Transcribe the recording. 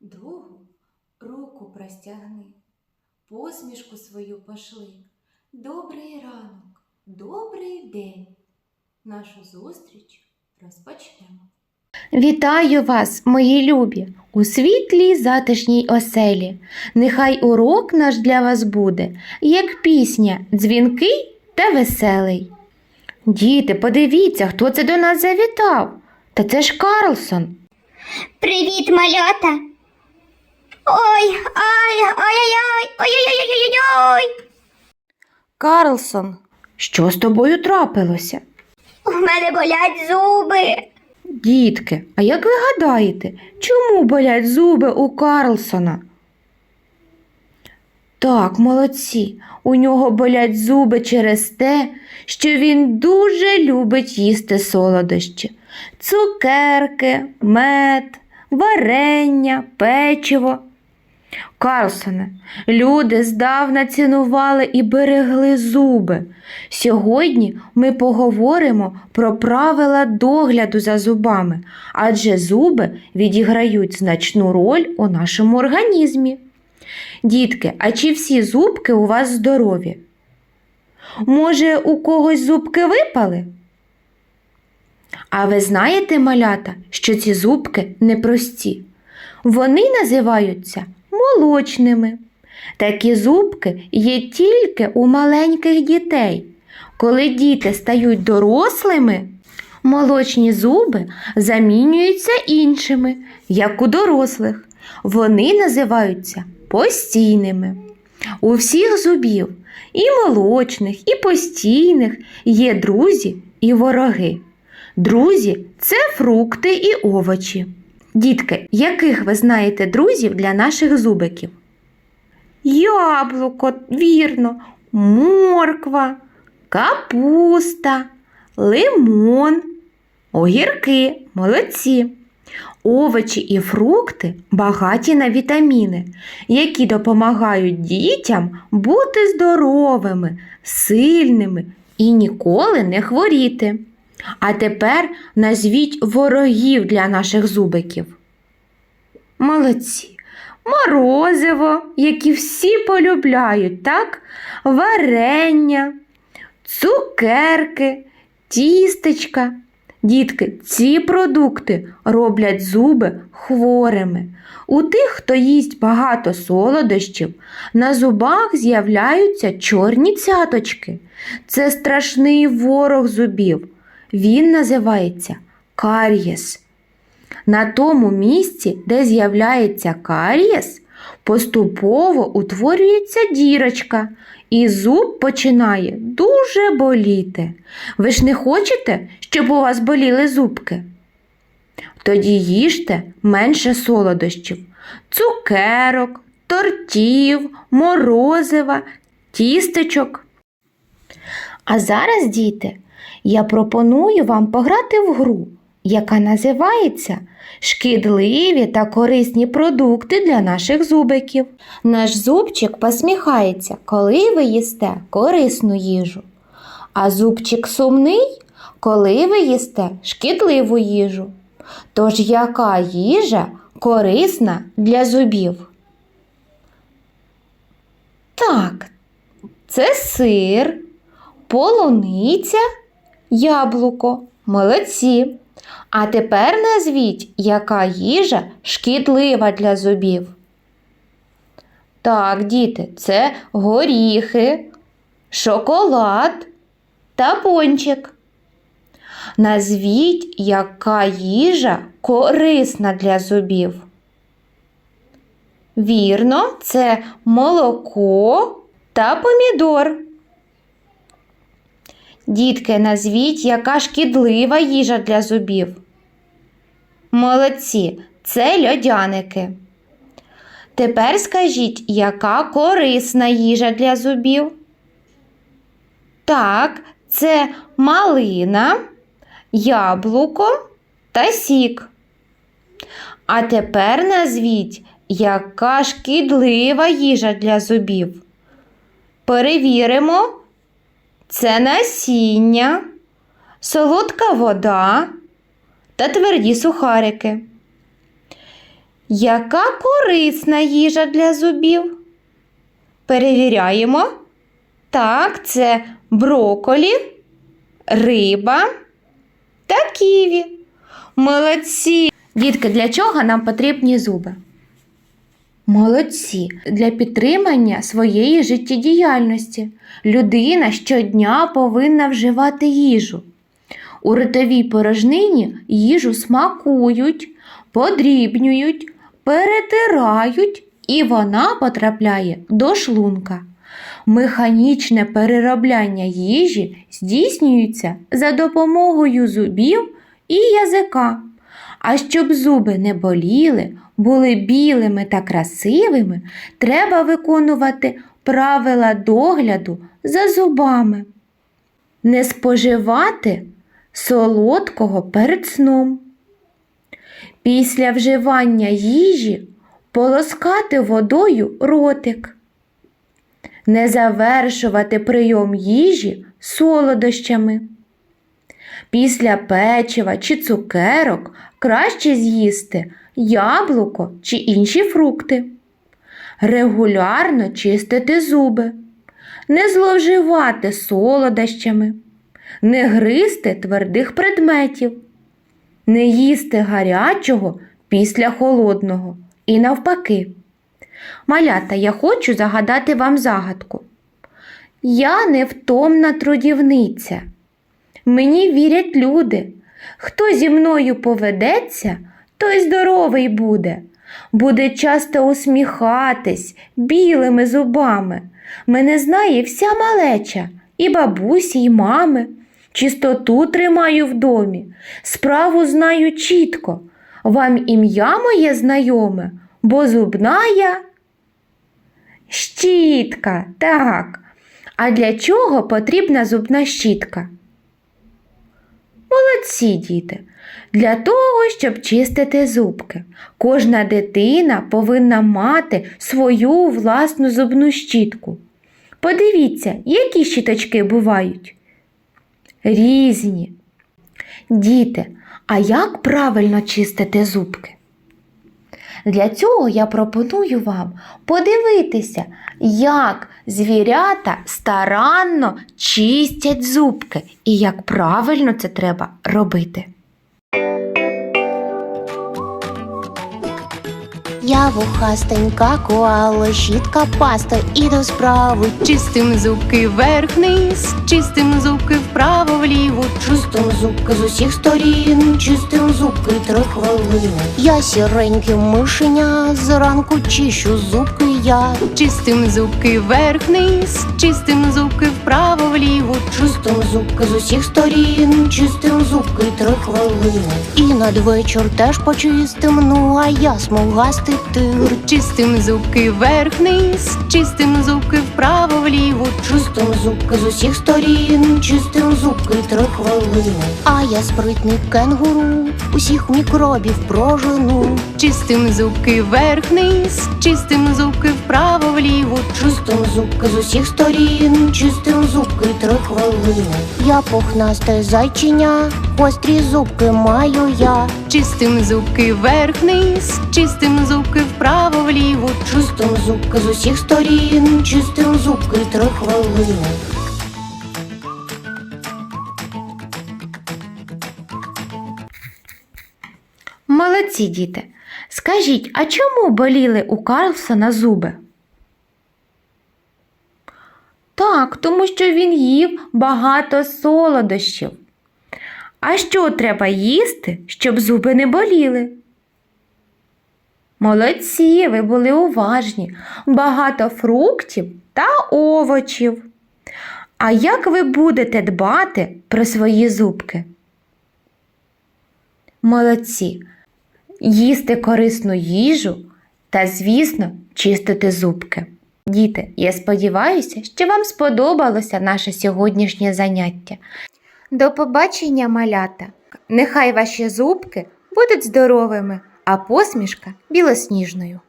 Другу руку простягни, посмішку свою пошли. Добрий ранок, добрий день. Нашу зустріч розпочнемо. Вітаю вас, мої любі, у світлій затишній оселі. Нехай урок наш для вас буде, як пісня, дзвінкий та веселий. Діти, подивіться, хто це до нас завітав. Та це ж Карлсон. Привіт, малята. Ой, ай, ай-яй-яй, ой-ой-ой-ой-ой. Карлсон, що з тобою трапилося? У мене болять зуби. Дітки, а як ви гадаєте, чому болять зуби у Карлсона? Так, молодці, у нього болять зуби через те, що він дуже любить їсти солодощі. Цукерки, мед, варення, печиво. Карлсоне, люди здавна цінували і берегли зуби. Сьогодні ми поговоримо про правила догляду за зубами, адже зуби відіграють значну роль у нашому організмі. Дітки, а чи всі зубки у вас здорові? Може, у когось зубки випали? А ви знаєте, малята, що ці зубки непрості? Вони називаються молочними. Такі зубки є тільки у маленьких дітей. Коли діти стають дорослими, молочні зуби замінюються іншими, як у дорослих. Вони називаються постійними. У всіх зубів, і молочних, і постійних, є друзі і вороги. Друзі це фрукти і овочі. Дітки, яких ви знаєте друзів для наших зубиків? Яблуко, вірно, морква, капуста, лимон, огірки, молодці. Овочі і фрукти багаті на вітаміни, які допомагають дітям бути здоровими, сильними і ніколи не хворіти. А тепер назвіть ворогів для наших зубиків. Молодці. Морозиво, які всі полюбляють, так? Варення, цукерки, тістечка. Дітки, ці продукти роблять зуби хворими. У тих, хто їсть багато солодощів, на зубах з'являються чорні цяточки. Це страшний ворог зубів. Він називається карієс. На тому місці, де з'являється карієс, поступово утворюється дірочка, і зуб починає дуже боліти. Ви ж не хочете, щоб у вас боліли зубки? Тоді їжте менше солодощів, цукерок, тортів, морозива, тістечок. А зараз, діти, я пропоную вам пограти в гру, яка називається Шкідливі та корисні продукти для наших зубиків. Наш зубчик посміхається, коли ви їсте корисну їжу. А зубчик сумний, коли ви їсте шкідливу їжу. Тож яка їжа корисна для зубів? Так, це сир, полуниця, яблуко. Молодці. А тепер назвіть, яка їжа шкідлива для зубів. Так, діти, це горіхи, шоколад та пончик. Назвіть, яка їжа корисна для зубів. Вірно, це молоко та помідор. Дітки, назвіть, яка шкідлива їжа для зубів. Молодці, це льодяники. Тепер скажіть, яка корисна їжа для зубів? Так, це малина, яблуко та сік. А тепер назвіть, яка шкідлива їжа для зубів. Перевіримо. Це насіння, солодка вода та тверді сухарики. Яка корисна їжа для зубів? Перевіряємо. Так, це броколі, риба та ківі. Молодці! Дітки, для чого нам потрібні зуби? Молодці для підтримання своєї життєдіяльності. Людина щодня повинна вживати їжу. У ротовій порожнині їжу смакують, подрібнюють, перетирають, і вона потрапляє до шлунка. Механічне переробляння їжі здійснюється за допомогою зубів і язика. А щоб зуби не боліли, були білими та красивими, треба виконувати правила догляду за зубами. Не споживати солодкого перед сном. Після вживання їжі полоскати водою ротик. Не завершувати прийом їжі солодощами. Після печива чи цукерок краще з'їсти яблуко чи інші фрукти. Регулярно чистити зуби, не зловживати солодощами, не гризти твердих предметів, не їсти гарячого після холодного і навпаки. Малята, я хочу загадати вам загадку. Я невтомна трудівниця. Мені вірять люди. Хто зі мною поведеться, той здоровий буде. Буде часто усміхатись білими зубами. Мене знає вся малеча, і бабусі, і мами. Чистоту тримаю в домі, справу знаю чітко. Вам ім'я моє знайоме, бо зубна я. Щітка, так. А для чого потрібна зубна щітка? Молодці, діти. Для того, щоб чистити зубки. Кожна дитина повинна мати свою власну зубну щітку. Подивіться, які щіточки бувають. Різні. Діти, а як правильно чистити зубки? Для цього я пропоную вам подивитися, як звірята старанно чистять зубки і як правильно це треба робити. Я вухастенька коала, щітка паста і до справи. Чистим зубки вверх-вниз, чистим зубки вправо-вліво. Чистим зубки з усіх сторін, чистим зубки три хвилини. Я сіреньке мишеня, зранку чищу зубки я. Чистим зубки вверх-вниз, чистим зубки вправо-вліво. Чистим зубки з усіх сторін, чистим зубки три хвилини. І надвечір теж почистим, ну а я смугастий тир. Чистим зубки вверх-вниз, чистим зубки вправо-вліво. Чистим зубки з усіх сторін, чистим зубки три хвилини. А я спритний кенгуру, усіх мікробів прожену. Чистим зубки вверх-вниз, чистим зубки вправо-вліво. Чистим зубки з усіх сторін, чистим зубки три хвилини. Я пухнасте зайчиня, гострі зубки маю я. Чистим зубки вверх-вниз, чистим зубки вправо-вліво. Чистим зубки з усіх сторін, чистим зубки три хвилини. Молодці діти. Скажіть, а чому боліли у Карлсона зуби? Так, тому що він їв багато солодощів. А що треба їсти, щоб зуби не боліли? Молодці, ви були уважні. Багато фруктів та овочів. А як ви будете дбати про свої зубки? Молодці. Їсти корисну їжу та, звісно, чистити зубки. Діти, я сподіваюся, що вам сподобалося наше сьогоднішнє заняття. До побачення, малята! Нехай ваші зубки будуть здоровими, а посмішка білосніжною.